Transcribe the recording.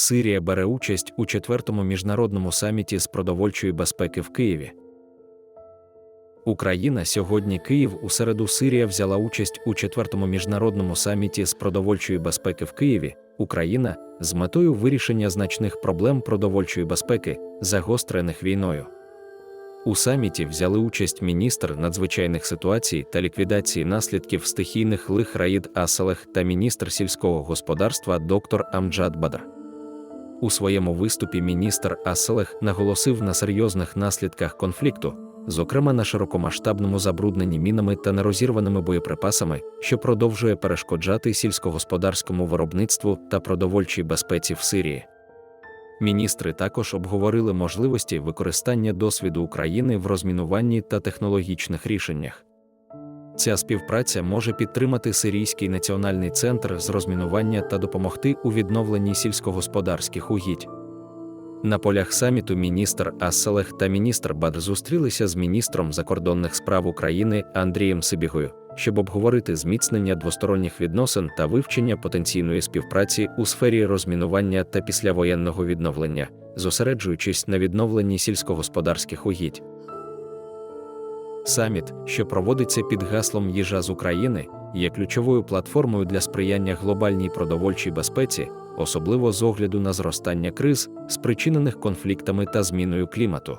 Сирія бере участь у четвертому міжнародному саміті з продовольчої безпеки в Києві. Україна сьогодні Київ у середу Сирія взяла участь у четвертому міжнародному саміті з продовольчої безпеки в Києві. Україна з метою вирішення значних проблем продовольчої безпеки, загострених війною. У саміті взяли участь міністр надзвичайних ситуацій та ліквідації наслідків стихійних лих Раїд Аселех та міністр сільського господарства доктор Амджад Бадр. У своєму виступі міністр Аселех наголосив на серйозних наслідках конфлікту, зокрема на широкомасштабному забрудненні мінами та нерозірваними боєприпасами, що продовжує перешкоджати сільськогосподарському виробництву та продовольчій безпеці в Сирії. Міністри також обговорили можливості використання досвіду України в розмінуванні та технологічних рішеннях. Ця співпраця може підтримати Сирійський національний центр з розмінування та допомогти у відновленні сільськогосподарських угідь. На полях саміту міністр Асселех та міністр Бадр зустрілися з міністром закордонних справ України Андрієм Сибігою, щоб обговорити зміцнення двосторонніх відносин та вивчення потенційної співпраці у сфері розмінування та післявоєнного відновлення, зосереджуючись на відновленні сільськогосподарських угідь. Саміт, що проводиться під гаслом Їжа з України, є ключовою платформою для сприяння глобальній продовольчій безпеці, особливо з огляду на зростання криз, спричинених конфліктами та зміною клімату.